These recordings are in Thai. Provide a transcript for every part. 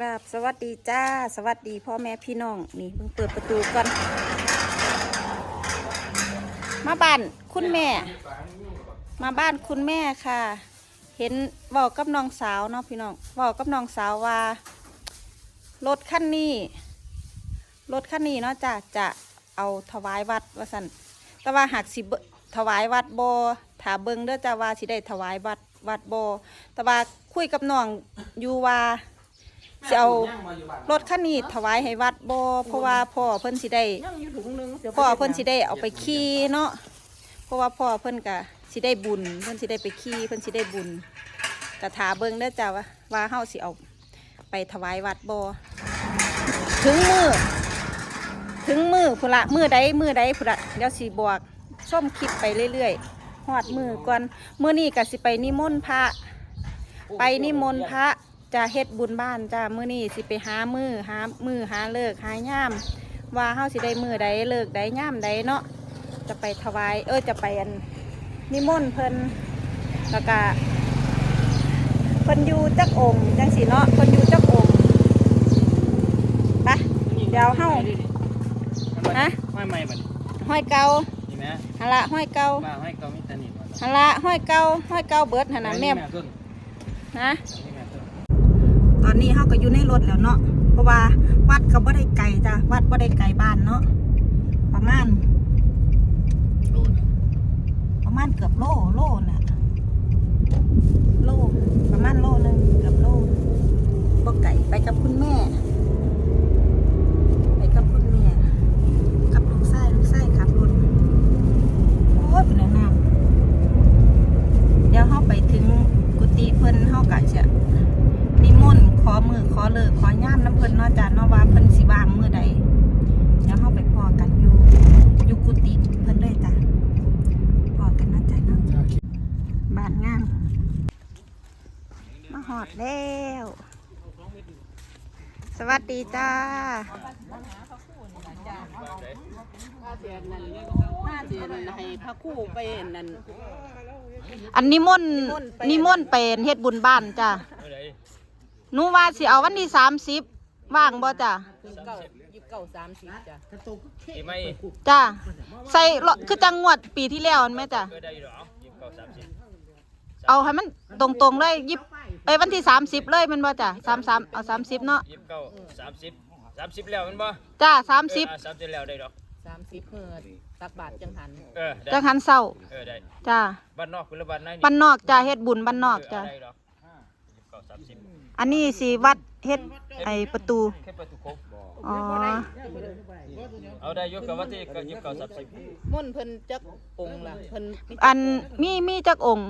ครับสวัสดีจ้า สวัสดีพ่อแม่พี่น้อง นี่เพิ่งเปิดประตูก่อน มาบ้านคุณแม่ มาบ้านคุณแม่ค่ะ เห็นบอกกับน้องสาวเนาะพี่น้องบอกกับน้องสาวว่ารถคันนี้รถคันนี้เนาะจ้ะจะเอาถวายวัดว่าสันแต่ว่าหากสิบถวายวัดโบถาเบิงเด้อจ้าว่าสิได้ถวายวัดวัดโบแต่ว่าคุยกับน้องอยู่ว่า สิเอารถคันนี้ถวายให้วัดโบเพราะว่าพ่อเพิ่นสิได้ยังอยู่ถุงนึงพ่อเพิ่นสิได้เอาไปขี่เนาะเพราะว่าพ่อเพิ่นก็สิได้บุญ เพิ่นสิได้ไปขี่เพิ่นสิได้บุญกระถาเบิ่งเด้อจ้าว่าว่าเฮาสิเอาไปถวายวัดบ่ถึงมือถึงมือพุละมือใดมือใดพุละเดี๋ยวสิบอกชมคลิปไปเรื่อยๆฮอดมือก่อนมือนี้ก็สิไปนิมนต์พระ ไปนิมนต์พระ จะเฮ็ดบุญบ้านจ้ามื้อนี้สิไปหามือหามือหาเลิกหาย่ามว่าเฮาสิได้มือใดเลิกใดย่ามใดเนาะจะไปถวาย เออจะไปอันนิมนต์เพิ่นแล้วก็เพิ่นอยู่จักองค์จังสีเนาะเพิ่นอยู่จักองค์ไปเดี๋ยวเฮาฮะห้อยไม้บัดนี้ห้อยเกานี่แม่หนละห้อยเกามาห้อยเกามีแตานี่บ่หนละห้อยเกาห้อยเกาเบิดหั่นน่ะแม่ต้นนะนี่แม่ต้นต อนนี้เฮาก็อยู่ในรถแล้วเนาะเพราะว่าวัดก็บ่ได้ไกลจ้ะวัดบ่ได้ไกลบ้านเนาะประมาณประมาณเกือบโลโลน่ะโลประมาณโลหนึงเกือบโลบ่ไก่ไปกับคุณแม่ ไปกับคุณแม่ กับลูกชายลูกชายขับรถ โอ้ยเป็นแนวน้ำเดี๋ยวเฮาไปถึงกุฏิเพิ่นเฮาก็จะ นิมนต์ขอมือขอเลิกขอย่ามน้ำเพิ่นเนาะจ้าเนาะว่าเพิ่นสิวางมือใดเดี๋ยวเฮาไปพอกันอยู่อยู่กุฏิเพิ่นเลยจ้ะพอกันนะจ้ะเนาะบ้านงามมาหอดแล้ว สวัสดีจ้ามาเดือนนั้นมาเดือนนั้นให้พระครู่ไปนั่นอันนิมนต์นิมนต์เป็นเฮ็ดบุญบ้านจ้ะหนูว่าสิเอาวันที่สามสิบว่างบ่จ้ะยี่สิบเก้ายี่สิบเก้าสามสิบจ้ะอีไม่จ้ะใส่เลาะคือจังงวดปีที่แล้วนั่นไหมจ้ะก็ได้อยู่หรอยี่สิบเก้าสามสิบเอาให้มันตรงๆเลยยิบ เอ้ยวันที่สามสิบเลยแมันบ่จ้ะสามสามเอาสามสิบเนาะยี่สิบเก้าสามสิบสามสิบแล้วมันบ่จ้าสามสิบสามสิบแล้วได้ดอกสามสิบเมื่อตักบาทจังหันเออได้จังหันเศร้าเออได้จ้าบ้านนอกคุณละบ้านไหนนี่บ้านนอกจ้าเฮ็ดบุญบ้านนอกจ้าเได้ดอกยี่สิบเก้าสามสิบอันนี้สิวัดเฮ็ดไอประตูแค่ประตูโค้งอ๋อเอาได้ยกกับว่าที่ก็ยี่สิบเก้าสามสิบม่นเพิ่นจักองค์ล่ะเพิ่นมีอันมีมีจักองค์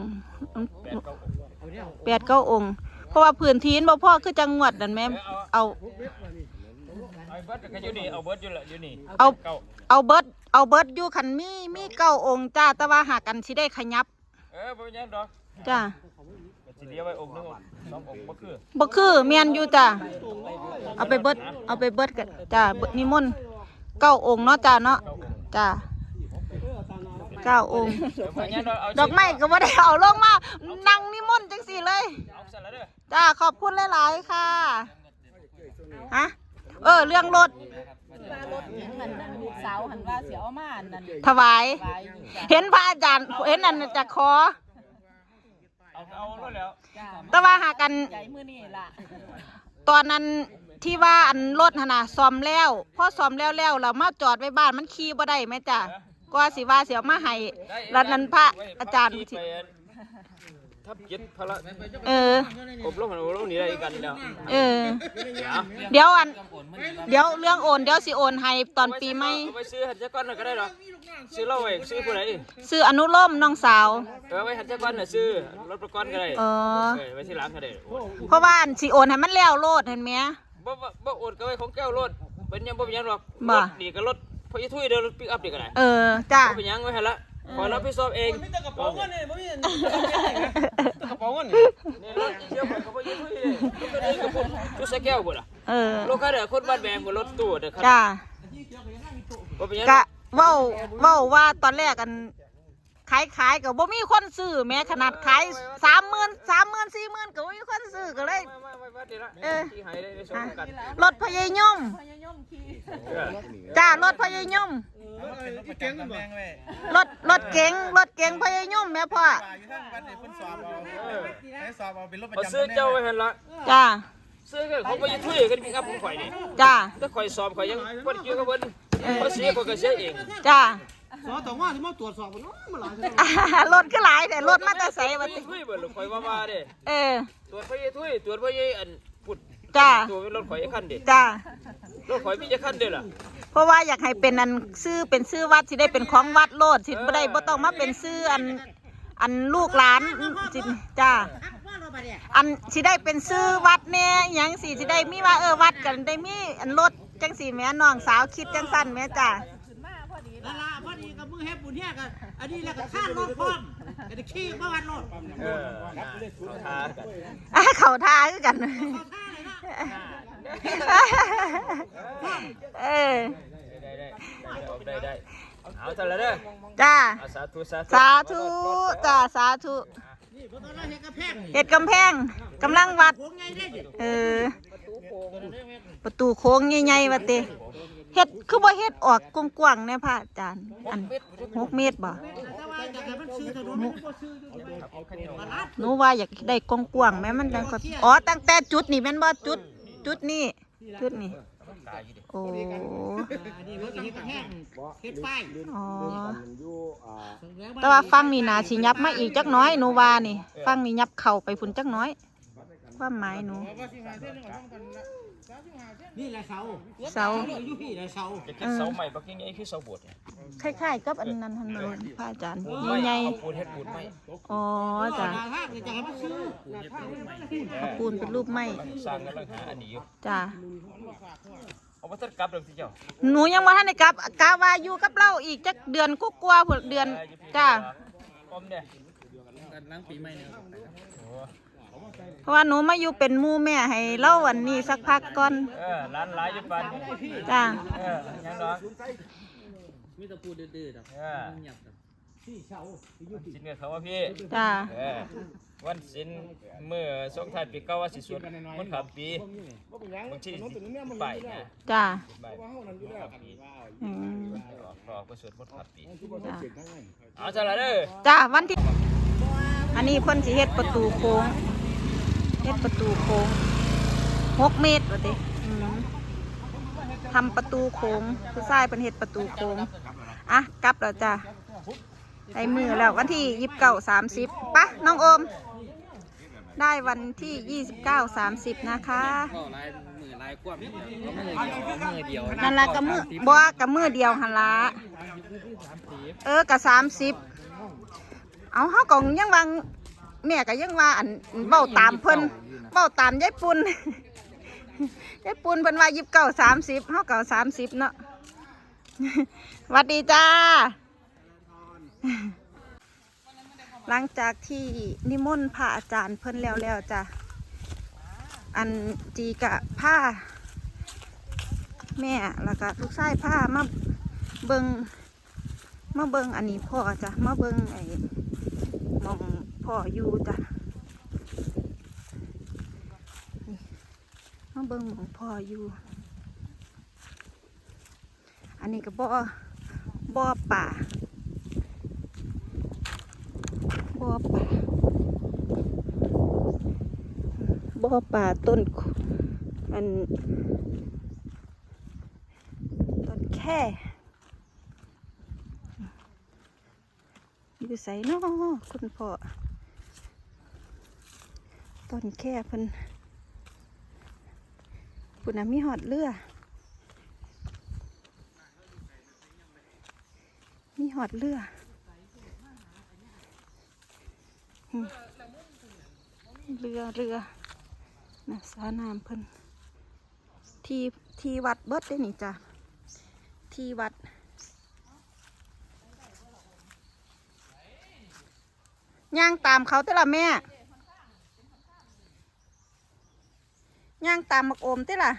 แปดเก้าองค์ แปดเก้าองค์ เพราะว่าพื้นที่บ่พอคือจังหวัดนั่นแม่เอาเอาเบิร์ดก็อยู่นี่เอาเบิร์ดอยู่ละอยู่นี่เอาเก้าเอาเบิดเอาเบิดอยู่คันมีมีเก้าองค์จ้าแต่ว่าหากกันสิได้ขยับ เออบ่เป็นหยังดอกจ้าก็สิเดียวไว้องค์หนึงสององค์บ่คือบ่คือแม่นอยู่จ้าเอาไปเบิดเอาไปเบิดกันจ้าเบิดนิมนต์เก้าองค์เนาะจ้าเนาะเก้าองค์จ้า เก้าองค์เดี๋ยวบ่เป็นหยังดอกเอาดอกไม้ก็บ่ได้เอาลงมานั่งนิมนต์จังสี่เลยเอาซะแล้วเด้อจ้าขอบคุณหลายๆค่ะฮะเออ เรื่องรถว่ารถหยังนั่นนั่นลูกสาวหันว่าเสียเอามาอันนั่นถวายไว้อยู่จ้ะเห็นพระอาจารย์เห็นนั่นจะขอเอาเอาแล้วแล้วจ้าแต่ว่าหากันใจมื้อนี้ล่ะตอนนั้นที่ว่าอันรถหนนะซ่อมแล้วพอซ่อมแล้วแล้วเรามาจอดไว้บ้านมันขี่บ่ได้ไหมจ้ะ ก็สิว่าเสียมาให้แล้วนั้นพระอาจารย์ที่ไปทับจิตพระเอออบรมอบรมนี่ได้กันแล้วเออ เดี๋ยวอัน เดี๋ยวเรื่องโอนเดี๋ยวสิโอนให้ตอนปีใหม่เอาไปซื้อหันจักรก้อนน่ะก็ได้หรอกซื้อเหล้าไว้ซื้อผู้ใดซื้ออนุโลมน้องสาวเออไว้หันจักรก้อนน่ะซื้อรถประกันก็ได้เออเออไว้ที่ร้านก็ได้โอ้เพราะว่าอันสิโอนให้มันแล้วโลดเห็นไหมบ่บ่บ่โอดก็ไว้ของแก้วรถเป็นหยังบ่เป็นหยังหรอกบ่รถนี่ก็รถ พอยทุยเด้อรถปิกอัพนี่ก็ได้เออจ้าบ่เป็นหยังไว้ให้ละขอรับผิดชอบเองมีแต่กระเป๋าเงินนี่บ่มีกระเป๋าเงินนี่รถเชี่ยวก็บ่ทุยเลยรถก็ได้กับผมทุใส่แก้วบ่ล่ะเออรถคันเด้อคนบ้านแบงบ่รถตู้เด้อครับจ้าบ่เป็นหยังกะเว้าเว้าว่าตอนแรกกัน ขายขายก็บ่มีคนซื้อแม้ขนาดขายสามหมื่นสามหมื่นสี่หมื่นก็บ่มีคนซื้อก็เลยไม่ไม่ไม่วัดเดี๋ยวละเออที่หายได้ในสองกันรถพยายมพยายามขี่เออจ้ารถพยายมอีเก่งกันบ่รถรถเก๋งรถเก๋งพยายมแม่พ่อว่าอยู่ทางวัดนี่เพิ่นสอบเอาให้สอบเอาเป็นรถประเขาจำซื้อเจ้าไว้หันละจ้าซื้อกันเขาไปยึดถุยกันพี่ครับผมข่อยนี่จ้าถ้าข่อยสอบข่อยยังบ่ได้เกี่ยวกับเพิ่นเขาเสียข่อยก็เสียเองจ้า สอต้องว่าที่มาตรวจสอบกันเนาะมาหลายรถคือหลายแต่รถมาแต่ใส่บ่บัได้ติถุยเบ่ล่ะข่อยว่าว่าเด้เออตรวจพยถุยตรวจพยอันพุดจ้าตัวเป็นรถข่อยคันเด้จ้ารถข่อยมีจักคันเด้ล่ะเพราะว่าอยากให้เป็นอันซื้อเป็นซื้อวัดสิได้เป็นของวัดโลดสิบ่ได้บ่ต้องมาเป็นซื้ออันอันลูกหลานสิจ้าอันสิได้เป็นซื้อวัดแน่หยังสิสิได้มีว่าเออวัดกันได้มีอันรถจังสีแม่น้องสาวคิดจังสั้นแม่จ้า นั่นล่ะพอดีกับมือเฮ็ดบุญเฮียกันอันนี้แล้วก็ข้านรถพร้อมก็ได้ขี่มาวัดรถเออเขาทากันอะเขาท่าคือกันเออ ได้ได้ได้ได้เอาเท่าไหร่เด้อจ้า เอาสาธุสาธุสาธุจ้าสาธุ นี่เพราะตอนนั้นเฮ็ดกระแพงเฮ็ดกำแพงกำลังวัด โค้งไงได้ดิเออ ประตูโค้งใหญ่ๆว่าติ เฮ็ดคือบ่เฮ็ดออกกว้างๆแน่พระอาจารย์ อันหกเมตรบ่หนูว่าอยากได้กว้างๆแม่มันจังก็อ๋อตั้งแต่จุดนี่แม่นบ่จุด จุดนี้จุดนี้โอ้แต่ว่าฟังนี่นาสิยับมาอีกจักน้อยหนูว่านี่ ฟังนี่ยับเข่าไปพุ่นจักน้อยความหมายหนู นี่แหละเสาเสาอยู่พี่แหละเสาจะกินเสาใหม่บักยังไงคือเสาโบสถ์เนี่ยคล้ายๆกับอันนั้นทันเลยพระอาจารย์ไม่ใหญ่เอาปูนเฮ็ดปูนไม่ๆอ๋อจ้ะหน้าทางนี่จะให้มันซื้อเอาปูนเป็นรูปไม้สร้างกันลังหาอันนี้อยู่จ้ะเอามาตัดกลับเรื่องที่เจ้าหนูยังว่าท่านได้กลับกะว่าอยู่กับเราอีกจักเดือนกว่าๆพุ่นเดือนจ้ะอมเนี่ยหลังปีใหม่เนี่ย เพราะว่าหนูมาอยู่เป็นหมู่แม่ให้เล่าวันนี้สักพักก่อนเออร้านหลายอยู่ปันจ้ะเออยังดอกมีแต่พูดดื้อๆดอกเออเงียบดอกสินเงินเขาว่าพี่ จ้ะเออวันสินเมื่อสงท้ายปีเก่าว่าสิสวดมันต์ขับปีบางทีสิไปนะจ้ะไปขับปีอืมออกรอกไปสวดมนต์ขับปีจ้ะเอาจ้ะละเด้อ จ้ะวันที่ อันนี้เพิ่นสิเฮ็ดประตูโค้ง เฮ็ดประตูโค้งหกเมตรว่าติอืมทำประตูโค้งผู้ชายเพิ่นเฮ็ดประตูโค้งอะกลับแล้วจ้ะได้มือแล้ววันที่ยี่สิบเก้าสามสิบปะน้องโอม ได้วันที่ยี่สิบเก้าสามสิบนะคะก็ลายมือลายกว้างมือเดียวมือเดียวนั่นละกับมือบ่กับมือเดียวหันละเออกับสามสิบเอาเฮาก็ยังวาง แม่ก็ยังว่าอันเบ้าตามเพิ่นเบ้าตามยายปุ่นยายปุ่นเพิ่นว่ายิบเก้าสามสิบเฮาเก้าสามสิบเนาะหวัดดีจ้า หลังจากที่นิมนต์พระอาจารย์เพิ่นแล้วแล้วจ้ะอันจีกะผ้าแม่แล้วก็ลูกชายผ้ามาเบิงมาเบิงอันนี้พ่อจ้ะมาเบิงไอ้หมอง พ่ออยู่จ้ะนี่มาเบิงหมองพ่ออยู่ อันนี้ก็บ่อบ่อป่าบ่อป่าบ่อป่าต้นขอันต้นแค่อยู่ใส่นอคุณพ่อ ต้นแค่เพิ่นคุณน่ะมีหอดเรือมีหอดเรือเรือเรือนะสาน้ำเพิ่นที่ที่วัดเบิดได้นี่จ้ะที่วัดย่างตามเขาแต่ละแม่ ย่างตามมักอมติล่ะ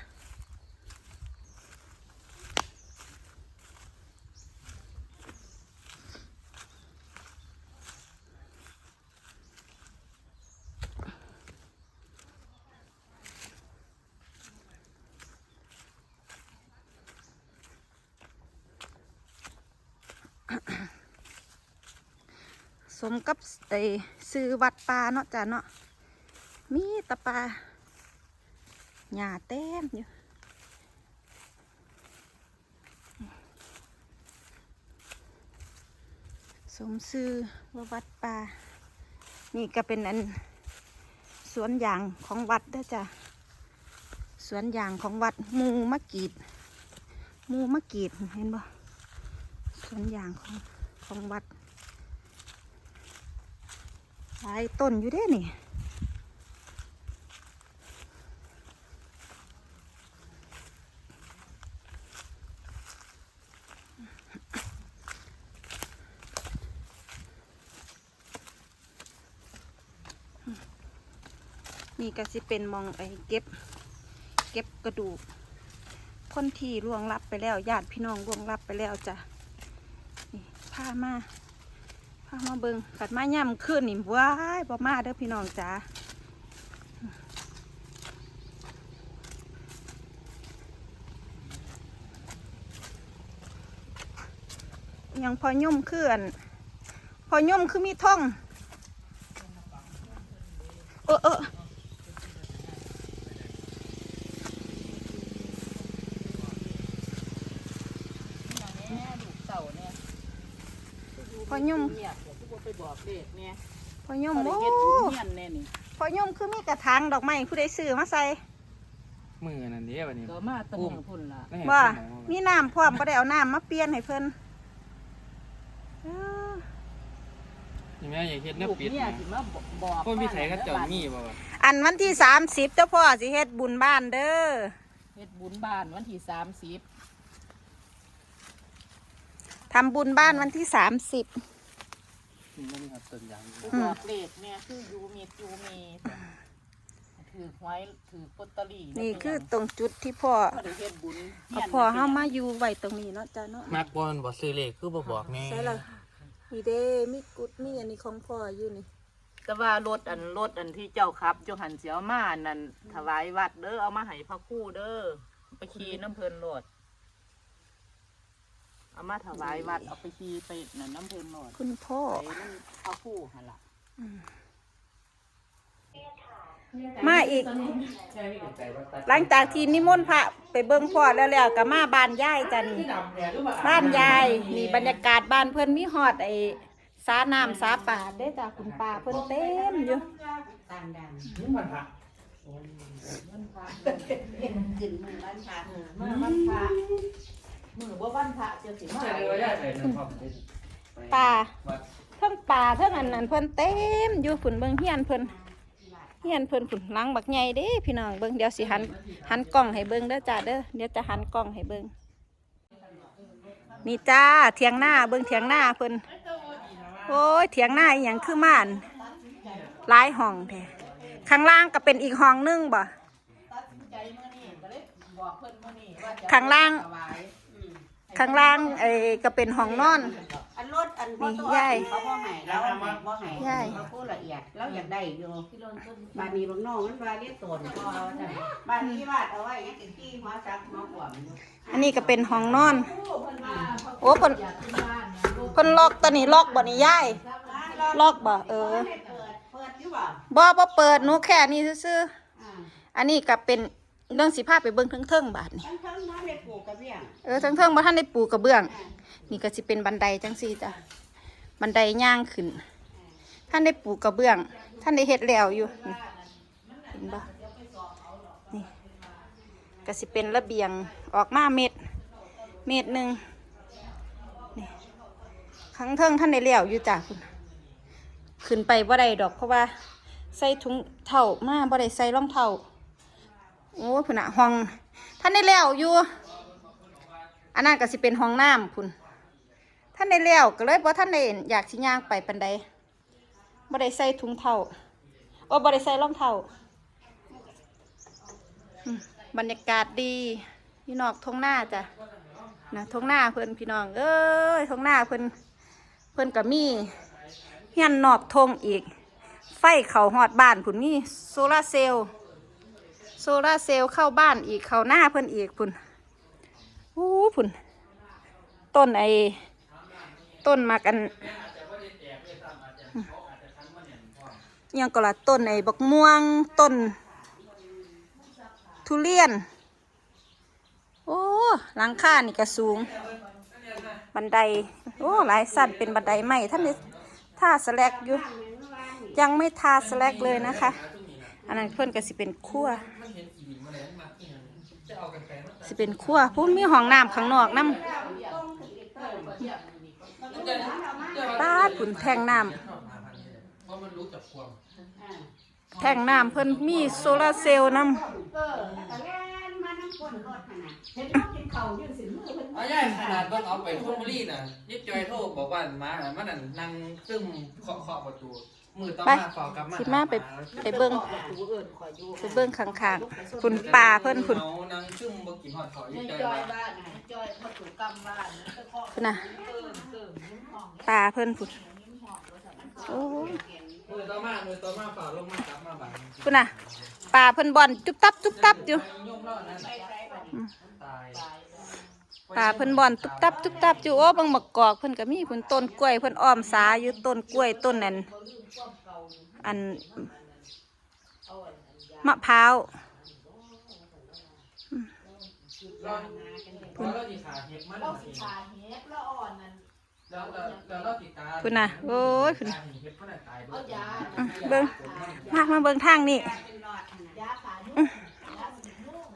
สมกับไอ้ซื้อวัดปลาเนาะจ้ะเนาะมีตะปลา หญ้าเต็มอยู่สมซื้อว่าวัดป่า นี่ก็เป็นอันสวนยางของวัดเด้จ้ะสวนยางของวัดมูมะกีดมูมะกีดเห็นบ่สวนยางของของวัดหลายต้นอยู่เด้นี่ นี่ก็สิเป็นมองไอ้เก็บ เก็บกระดูกคนที่ล่วงลับไปแล้วญาติพี่น้องล่วงลับไปแล้วจ้ะนี่พามาพามาเบิงกัดมาย่ำขึ้นนี่ว้ายบ่มาเด้อพี่น้องจ๋ายังพอย่มขึ้นพอย่มคือมีท่องเออเออพอย่ม เงียบทุกคน ไปบอกเด็กเนี่ยพอย่มเขาได้โอ้เฮ็ดบุญเฮียนแน่นี่พอย่มคือมีกระถางดอกไม้ผู้ใดซื้อมาใส่ มือนั่นเด้บัดนี้ก็มาตั้งแต่พุ่นละไม่เห็นว่าสมองมีน้ำพร้อมก็ได้เอาน้ำมาเปลี่ยนให้เพิ่นเออนี่แม่อยากเฮ็ดแนวลูกปิดเนี่ยนะสิมาบอกคนมีไสเขาเจ้ามีบ่วะอันวันที่สามสิบเจ้าพ่อสิเฮ็ดบุญบ้านเด้อเฮ็ดบุญบ้านวันที่สามสิบทำบุญบ้านวันที่สามสิบ นี่มันครับต้นยางผู้บอกเลขเนี่ยคือยูมียูมีถือหวยถือลอตเตอรี่นี่คือตรงจุดที่พ่อเขาได้เฮ็ดบุญเอาพ่อเฮามาอยู่ไว้ตรงนี้เนาะจ้าเนาะมักบ่มันบ่ซื้อเลขคือบ่บอกแม่ใช่ละมีเด้มีกุดมีอันนี้ของพ่ออยู่นี่แต่ว่ารถอันรถอันที่เจ้าขับจงหันเสียวมานั่นถวายวัดเด้อเอามาให้พระครู่เด้อไปขี่น้ำเพลินรถ เอามาถวายวัดเอาไปขี่ไปนั่นน้ำเพลินรถคุณพ่อ ไปนั่นพระครู่หั่นล่ะมาอีก หลังจากที่นิมนต์พระไปเบิ่งพ่อแล้วแล้วก็มาบ้านยายจ้ะนี่บ้านยายนี่บรรยากาศบ้านเพิ่นมีฮอดไอ้สาน้ำสาป่าเด้จ้ะคุณป้าเพิ่นเต็มอยู่มือวันพระมื อว่าวันพระจะสิมาป่าเทั้งป่าเทั้งอันนั้นเพิ่นเต็มอยู่ฝุ่นเบิ่งเฮียนเพิ่นเฮียนเพิ่นฝุ่นหลังบักใหญ่เด้พี่น้องเบิ่งเดี๋ยวสิหันหันกล้องให้เบิ่งเด้อจ้าเด้อเดี๋ยวจะหันกล้องให้เบิ่งนี่จ้าเถียงหน้าเบิ่งเถียงหน้าเพิ่นโอ้ยเถียงหน้าอีหยังคือม่านหลายห้องแท้ข้างล่างก็เป็นอีกห้องหนึงบ่ใจมื่อนี่ก็เลยบอกเพิ่นมื่อนี่ว่าจะข้างล่างถวาย ข้างล่างไอ้ก็เป็นห้องนอน อันรถอันพ่อนี่ตัวยายเขาบ่ให้แล้วบ่ให้ยาย เขาพูดละเอียดเราอยากได้อยู่บ้านนี้บางน้องมันว่าเรียกตนพ่อว่าจังบ้านนี้วาดเอาไว้ยังเป็นที่หัวจักหัวขวามอยู่อันนี้ก็เป็นห้องนอน โอ้เพิ่นเพิ่นล็อกตอนนี้ล็อกบ่นี่ยายล็อกบ่เออ เปิดเปิดอยู่บ่บ่บ่เปิดหนูแค่นี้ซื่ออ่าๆอันนี้ก็เป็น เรื่องสิพาไปเบิ่งเทิงๆบาดนี่ทั้งทั้งน้ำในปลูกกระเบี้ยงเออเทิงๆบ่ทันได้ปูกระเบื้อง นี่ก็สิเป็นบันไดจังซี่จ้ะบันไดย่างขึ้น ท่านได้ปูกระเบื้อง ท่านได้เฮ็ดแล้วอยู่นี่เห็นบ่นี่ก็สิเป็นระเบียงออกมาเม็ด เม็ดหนึงนี่ข้างเทิงท่านได้แล้วอยู่จ้ะคุณขึ้นไปบ่ได้ดอกเพราะว่าใส่ถุงเท้ามาบ่ได้ใส่รองเท้า โอ้พุ่นน่ะห้องท่านได้แล้วอยู่อันนั้นก็สิเป็นห้องน้ำคุณท่านได้แล้วก็เลยบ่ท่านได้อยากสิย่างไปปันใดบ่ได้ใส่ถุงเท้าโอ้บ่ได้ใส่รองเท้าบรรยากาศดีพี่นอกทงหน้าจ้ะนะทงหน้าเพิ่อนพี่น้องเอ้ยทงหน้าเพิ่อนเพิ่อนก็มีเฮียนนอบทงอีก ไฟเขาหอดบ้านผุนมีโซลาร์เซลล์ โซลาร์เซลล์เข้าบ้านอีกเข้าหน้าเพิ่นอีกพุ่นอู้ผุนต้นไอ้ต้นมากันยังก็ละต้นไอ้บักม่วงต้น ทุเรียน โอ้หลังคานี่ก็สูง บันได โอ้หลายสั้นเป็นบันไดใหม่ท่านนี้ท่าสแลกอยู่ ยังไม่ทาสแลกเลยนะคะ อันนั้นเพื่อนก็สิเป็นครัวสิเป็นครัวพูนมีห้องน้ำข้างนอกน้ำป้าดผุนแทงน้ำแทงน้ำเพิ่นมีโซลาร์เซลล์น้เออแต่แล่นมาน้ำก้นรถหั่นน่ะเห็นเขากินข้าวยืนสิมือเพิ่นเอาย่ายขนาดเบิ่งเอาไปชลบุรีน่ะยิบจอยโทรบอกว่ามาน่ะมันนั่นนั่งซึมเคาะเคาะประตู มือต่อมาฝากกลับมาำสิมาไป ไปเบิ้งผู้อื่นคอยอยู่ไปเบิ้งข้างๆผุนป่าเพิ่นผุนเอานั่งซึมบ่กินฮอดเขายิบจอยจอยว่าบ้านน่ะจอยมาถูกกรรมบ้านนะผุนน่ะป่าเพิ่นผุนโอ้ยมือต่อมามือต่อมาฝากลงมากลับมาบัดผุนน่ะป่าเพิ่นบอนจุบตับจุบตับอยู่ ยมแล้วนั่นตาย ป่าเพิ่นบอนตุบตับตุบตับอยู่โอ้เบางบักกอกเพิ่นก็มีเพิ่นต้นกล้วยเพิ่นอ้อมสาอยู่ต้นกล้วยต้นนั้นอันมะพร้าวเราเราสิขาเฮ็ดมันเราสิขาเฮ็ดแล้วอ่อนนั่นแล้วแล้วแล้วเราติดตาพุ่นน่ะโอ้ยพุ่นตาเฮ็ดมันน่ะตายเบิเอาดยาอะเบิ่งมามาเบิ่งทางนี่ยาขายุ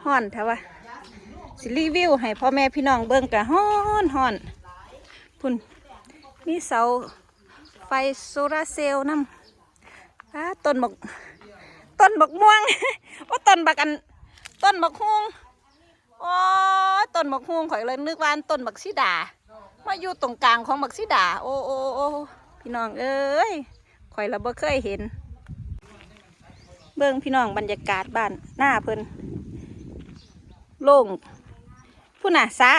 ฮ้อนแท้วะ สิรีวิวให้พ่อแม่พี่น้องเบิ่งกะฮ้อนฮ้อนพุ่นมีเสาไฟโซลาเซลล์นำอ่าต้นบักต้นบักม่วงโอ้ต้นบักอัน ต้นบักฮวงโอ้ต้นบักฮวงข่อยเลยนึกว่านต้นบักสีดามาอยู่ตรงกลางของบักสีดา โอ้โอ้โอ้พี่น้องเอ้ยข่อยเราบ่เคยเห็น เบิ่งพี่น้องบรรยากาศบ้านหน้าเพิ่นโล่ง ผู้น่ะซา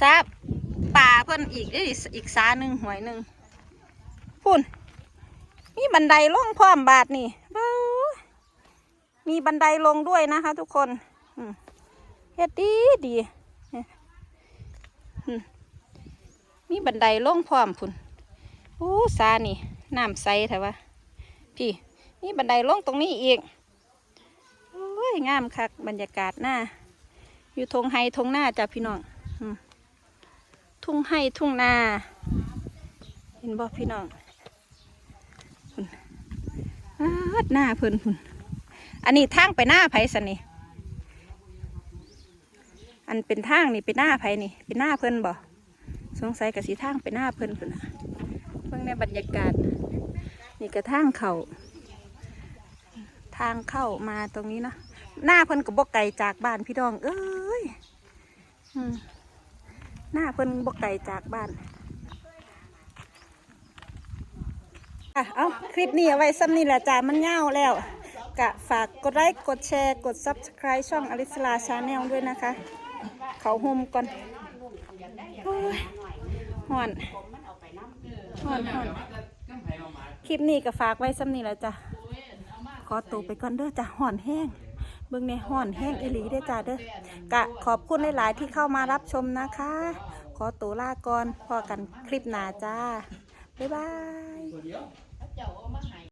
ซาป่าเพิ่นอีกเด้อีกซาหนึ่งหวยหนึ่งพุ่นมีบันไดลงพร้อมบาทนี่มีบันไดลงด้วยนะคะ ทุกคนเฮ็ดดีดีมีบันไดลงพร้อมพุ่นโอ้ซานี่น้ำใสแถวะพี่นี่บันไดลงตรงนี้อีกโอ้ยงามคักบรรยากาศหน้า อยู่ทงไฮทงหน้าจ้ะพี่น้องทุ่งไฮทุ่งนา เห็นบ่พี่น้องอหน้าเพิ่นพุ่นอันนี้ทางไปหน้าไผสันนี่อันเป็นทางนี่เป็นหน้าไผนี่ เป็นหน้าเพิ่นบ่สงสัยกับสีทางไปหน้าเพิ่นพุ่นนะเพิ่งในบรรยากาศ นี่กระทางเขาทางเข้ามาตรงนี้เนาะหน้าเพิ่นกับบกไก่จากบ้านพี่ดอง เอ้ยอืม หน้าเพิ่นบกไก่จากบ้านอะเอาคลิปนี้เอาไว้ซ้ำนี่แหละจ้ามันเง่าวแล้ว กะฝากกดไลค์กดแชร์ กด Subscribe ช่องอลิสลาชาแนลด้วยนะคะ เขาหุมก่อนโอ้ยห่อนห่อนห่อนคลิปนี้ก็ฝากไว้ซ้ำนี่แหละจ้ะขอตัวไปก่อนเด้อจ้ะห่อนแห้ง เบื้องในห่อนแห้งอิลีได้จ้าเด้อกะขอบคุณหลาย ๆ ที่เข้ามารับชมนะคะ ขอตัวลาก่อนพอกันคลิปหน้าจ้า บ๊ายบาย